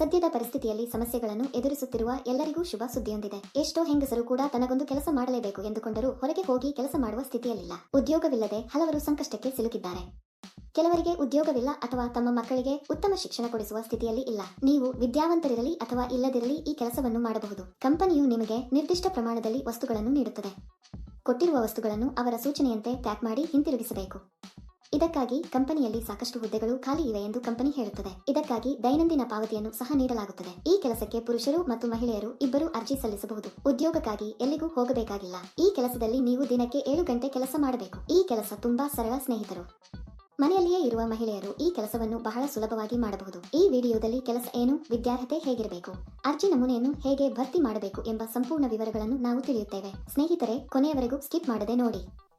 ಸದ್ಯದ ಪರಿಸ್ಥಿತಿಯಲ್ಲಿ ಸಮಸ್ಯೆಗಳನ್ನು ಎದುರಿಸುತ್ತಿರುವ ಎಲ್ಲರಿಗೂ ಶುಭ ಸುದ್ದಿಯೊಂದಿದೆ. ಎಷ್ಟೋ ಹೆಂಗಸರು ಕೂಡ ತನಗೊಂದು ಕೆಲಸ ಮಾಡಲೇಬೇಕು ಎಂದುಕೊಂಡರೂ ಹೊರಗೆ ಹೋಗಿ ಕೆಲಸ ಮಾಡುವ ಸ್ಥಿತಿಯಲ್ಲಿಲ್ಲ. ಉದ್ಯೋಗವಿಲ್ಲದೆ ಹಲವರು ಸಂಕಷ್ಟಕ್ಕೆ ಸಿಲುಕಿದ್ದಾರೆ. ಕೆಲವರಿಗೆ ಉದ್ಯೋಗವಿಲ್ಲ ಅಥವಾ ತಮ್ಮ ಮಕ್ಕಳಿಗೆ ಉತ್ತಮ ಶಿಕ್ಷಣ ಕೊಡಿಸುವ ಸ್ಥಿತಿಯಲ್ಲಿ ಇಲ್ಲ. ನೀವು ವಿದ್ಯಾವಂತರಿರಲಿ ಅಥವಾ ಇಲ್ಲದಿರಲಿ ಈ ಕೆಲಸವನ್ನು ಮಾಡಬಹುದು. ಕಂಪನಿಯು ನಿಮಗೆ ನಿರ್ದಿಷ್ಟ ಪ್ರಮಾಣದಲ್ಲಿ ವಸ್ತುಗಳನ್ನು ನೀಡುತ್ತದೆ. ಕೊಟ್ಟಿರುವ ವಸ್ತುಗಳನ್ನು ಅವರ ಸೂಚನೆಯಂತೆ ಪ್ಯಾಕ್ ಮಾಡಿ ಹಿಂತಿರುಗಿಸಬೇಕು. ಇದಕ್ಕಾಗಿ ಕಂಪನಿಯಲ್ಲಿ ಸಾಕಷ್ಟು ಹುದ್ದೆಗಳು ಖಾಲಿ ಇವೆ ಎಂದು ಕಂಪನಿ ಹೇಳುತ್ತದೆ. ಇದಕ್ಕಾಗಿ ದೈನಂದಿನ ಪಾವತಿಯನ್ನು ಸಹ ನೀಡಲಾಗುತ್ತದೆ. ಈ ಕೆಲಸಕ್ಕೆ ಪುರುಷರು ಮತ್ತು ಮಹಿಳೆಯರು ಇಬ್ಬರು ಅರ್ಜಿ ಸಲ್ಲಿಸಬಹುದು. ಉದ್ಯೋಗಕ್ಕಾಗಿ ಎಲ್ಲಿಗೂ ಹೋಗಬೇಕಾಗಿಲ್ಲ. ಈ ಕೆಲಸದಲ್ಲಿ ನೀವು ದಿನಕ್ಕೆ ಏಳು ಗಂಟೆ ಕೆಲಸ ಮಾಡಬೇಕು. ಈ ಕೆಲಸ ತುಂಬಾ ಸರಳ ಸ್ನೇಹಿತರು. ಮನೆಯಲ್ಲಿಯೇ ಇರುವ ಮಹಿಳೆಯರು ಈ ಕೆಲಸವನ್ನು ಬಹಳ ಸುಲಭವಾಗಿ ಮಾಡಬಹುದು. ಈ ವಿಡಿಯೋದಲ್ಲಿ ಕೆಲಸ ಏನು, ವಿದ್ಯಾರ್ಹತೆ ಹೇಗಿರಬೇಕು, ಅರ್ಜಿ ನಮೂನೆಯನ್ನು ಹೇಗೆ ಭರ್ತಿ ಮಾಡಬೇಕು ಎಂಬ ಸಂಪೂರ್ಣ ವಿವರಗಳನ್ನು ನಾವು ತಿಳಿಯುತ್ತೇವೆ. ಸ್ನೇಹಿತರೆ, ಕೊನೆಯವರೆಗೂ ಸ್ಕಿಪ್ ಮಾಡದೆ ನೋಡಿ.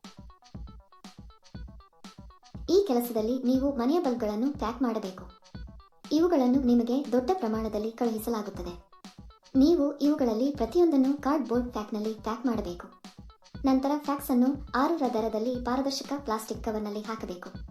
ಕೆಲಸದಲ್ಲಿ ನೀವು ಮನೆಯ ಬಲ್ಬ್ಗಳನ್ನು ಪ್ಯಾಕ್ ಮಾಡಬೇಕು. ಇವುಗಳನ್ನು ನಿಮಗೆ ದೊಡ್ಡ ಪ್ರಮಾಣದಲ್ಲಿ ಕಳುಹಿಸಲಾಗುತ್ತದೆ. ನೀವು ಇವುಗಳಲ್ಲಿ ಪ್ರತಿಯೊಂದನ್ನು ಕಾರ್ಡ್ಬೋರ್ಡ್ ಪ್ಯಾಕ್ನಲ್ಲಿ ಪ್ಯಾಕ್ ಮಾಡಬೇಕು. ನಂತರ ಫ್ಯಾಕ್ಸ್ ಅನ್ನು ಆರರ ದರದಲ್ಲಿ ಪಾರದರ್ಶಕ ಪ್ಲಾಸ್ಟಿಕ್ ಕವರ್ನಲ್ಲಿ ಹಾಕಬೇಕು.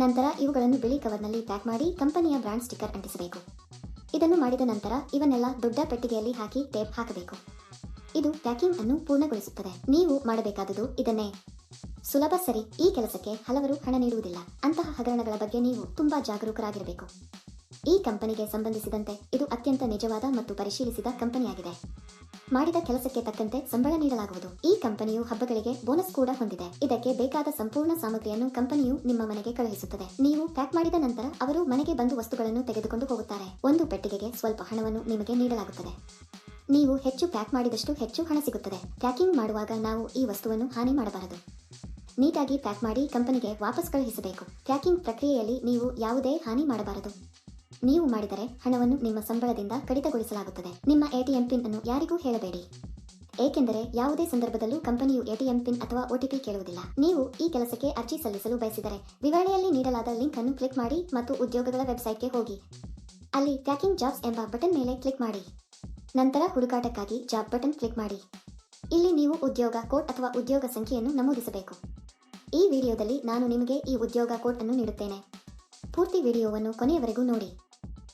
ನಂತರ ಇವುಗಳನ್ನು ಬಿಳಿ ಕವರ್ನಲ್ಲಿ ಪ್ಯಾಕ್ ಮಾಡಿ ಕಂಪನಿಯ ಬ್ರಾಂಡ್ ಸ್ಟಿಕ್ಕರ್ ಅಂಟಿಸಬೇಕು. ಇದನ್ನು ಮಾಡಿದ ನಂತರ ಇವನ್ನೆಲ್ಲ ದೊಡ್ಡ ಪೆಟ್ಟಿಗೆಯಲ್ಲಿ ಹಾಕಿ ಟೇಪ್ ಹಾಕಬೇಕು. ಇದು ಪ್ಯಾಕಿಂಗ್ ಅನ್ನು ಪೂರ್ಣಗೊಳಿಸುತ್ತದೆ. ನೀವು ಮಾಡಬೇಕಾದುದು ಇದನ್ನೇ. ಸುಲಭ ಸರಿ. ಈ ಕೆಲಸಕ್ಕೆ ಹಲವರು ಹಣ ನೀಡುವುದಿಲ್ಲ. ಅಂತಹ ಹಗರಣಗಳ ಬಗ್ಗೆ ನೀವು ತುಂಬಾ ಜಾಗರೂಕರಾಗಿರಬೇಕು. ಈ ಕಂಪನಿಗೆ ಸಂಬಂಧಿಸಿದಂತೆ ಇದು ಅತ್ಯಂತ ನಿಜವಾದ ಮತ್ತು ಪರಿಶೀಲಿಸಿದ ಕಂಪನಿಯಾಗಿದೆ. ಮಾಡಿದ ಕೆಲಸಕ್ಕೆ ತಕ್ಕಂತೆ ಸಂಬಳ ನೀಡಲಾಗುವುದು. ಈ ಕಂಪನಿಯು ಹಬ್ಬಗಳಿಗೆ ಬೋನಸ್ ಕೂಡ ಹೊಂದಿದೆ. ಇದಕ್ಕೆ ಬೇಕಾದ ಸಂಪೂರ್ಣ ಸಾಮಗ್ರಿಯನ್ನು ಕಂಪನಿಯು ನಿಮ್ಮ ಮನೆಗೆ ಕಳುಹಿಸುತ್ತದೆ. ನೀವು ಪ್ಯಾಕ್ ಮಾಡಿದ ನಂತರ ಅವರು ಮನೆಗೆ ಬಂದು ವಸ್ತುಗಳನ್ನು ತೆಗೆದುಕೊಂಡು ಹೋಗುತ್ತಾರೆ. ಒಂದು ಪೆಟ್ಟಿಗೆಗೆ ಸ್ವಲ್ಪ ಹಣವನ್ನು ನಿಮಗೆ ನೀಡಲಾಗುತ್ತದೆ. ನೀವು ಹೆಚ್ಚು ಪ್ಯಾಕ್ ಮಾಡಿದಷ್ಟು ಹೆಚ್ಚು ಹಣ ಸಿಗುತ್ತದೆ. ಪ್ಯಾಕಿಂಗ್ ಮಾಡುವಾಗ ನಾವು ಈ ವಸ್ತುವನ್ನು ಹಾನಿ ಮಾಡಬಾರದು. ನೀಟಾಗಿ ಪ್ಯಾಕ್ ಮಾಡಿ ಕಂಪನಿಗೆ ವಾಪಸ್ ಕಳುಹಿಸಬೇಕು. ಪ್ಯಾಕಿಂಗ್ ಪ್ರಕ್ರಿಯೆಯಲ್ಲಿ ನೀವು ಯಾವುದೇ ಹಾನಿ ಮಾಡಬಾರದು. ನೀವು ಮಾಡಿದರೆ ಹಣವನ್ನು ನಿಮ್ಮ ಸಂಬಳದಿಂದ ಕಡಿತಗೊಳಿಸಲಾಗುತ್ತದೆ. ನಿಮ್ಮ ಎಟಿಎಂ ಪಿನ್ ಅನ್ನು ಯಾರಿಗೂ ಹೇಳಬೇಡಿ. ಏಕೆಂದರೆ ಯಾವುದೇ ಸಂದರ್ಭದಲ್ಲೂ ಕಂಪನಿಯು ಎಟಿಎಂ ಪಿನ್ ಅಥವಾ ಒಟಿಪಿ ಕೇಳುವುದಿಲ್ಲ. ನೀವು ಈ ಕೆಲಸಕ್ಕೆ ಅರ್ಜಿ ಸಲ್ಲಿಸಲು ಬಯಸಿದರೆ ವಿವರಣೆಯಲ್ಲಿ ನೀಡಲಾದ ಲಿಂಕ್ ಅನ್ನು ಕ್ಲಿಕ್ ಮಾಡಿ ಮತ್ತು ಉದ್ಯೋಗಗಳ ವೆಬ್ಸೈಟ್ಗೆ ಹೋಗಿ. ಅಲ್ಲಿ ಪ್ಯಾಕಿಂಗ್ ಜಾಬ್ಸ್ ಎಂಬ ಬಟನ್ ಮೇಲೆ ಕ್ಲಿಕ್ ಮಾಡಿ. ನಂತರ ಹುಡುಕಾಟಕ್ಕಾಗಿ ಜಾಬ್ ಬಟನ್ ಕ್ಲಿಕ್ ಮಾಡಿ. ಇಲ್ಲಿ ನೀವು ಉದ್ಯೋಗ ಕೋಡ್ ಅಥವಾ ಉದ್ಯೋಗ ಸಂಖ್ಯೆಯನ್ನು ನಮೂದಿಸಬೇಕು. ಈ ವಿಡಿಯೋದಲ್ಲಿ ನಾನು ನಿಮಗೆ ಈ ಉದ್ಯೋಗ ಕೋಡ್ ಅನ್ನು ನೀಡುತ್ತೇನೆ. ಪೂರ್ತಿ ವಿಡಿಯೋವನ್ನು ಕೊನೆಯವರೆಗೂ ನೋಡಿ.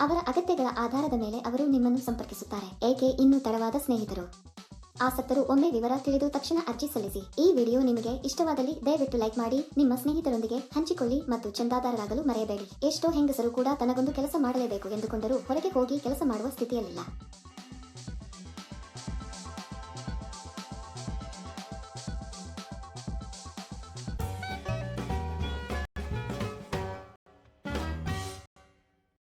ಅವರ ಅಗತ್ಯಗಳ ಆಧಾರದ ಮೇಲೆ ಅವರು ನಿಮ್ಮನ್ನು ಸಂಪರ್ಕಿಸುತ್ತಾರೆ. ಏಕೆ? ಇನ್ನೂ ತಡವಾದ ಸ್ನೇಹಿತರು. ಆಸಕ್ತರು, ಒಮ್ಮೆ ವಿವರ ತಿಳಿದು ತಕ್ಷಣ ಅರ್ಜಿ ಸಲ್ಲಿಸಿ. ಈ ವಿಡಿಯೋ ನಿಮಗೆ ಇಷ್ಟವಾದಲ್ಲಿ ದಯವಿಟ್ಟು ಲೈಕ್ ಮಾಡಿ, ನಿಮ್ಮ ಸ್ನೇಹಿತರೊಂದಿಗೆ ಹಂಚಿಕೊಳ್ಳಿ ಮತ್ತು ಚಂದಾದಾರರಾಗಲು ಮರೆಯಬೇಡಿ. ಎಷ್ಟೋ ಹೆಂಗಸರು ಕೂಡ ತನಗೊಂದು ಕೆಲಸ ಮಾಡಲೇಬೇಕು ಎಂದುಕೊಂಡರೂ ಹೊರಗೆ ಹೋಗಿ ಕೆಲಸ ಮಾಡುವ ಸ್ಥಿತಿಯಲ್ಲಿಲ್ಲ.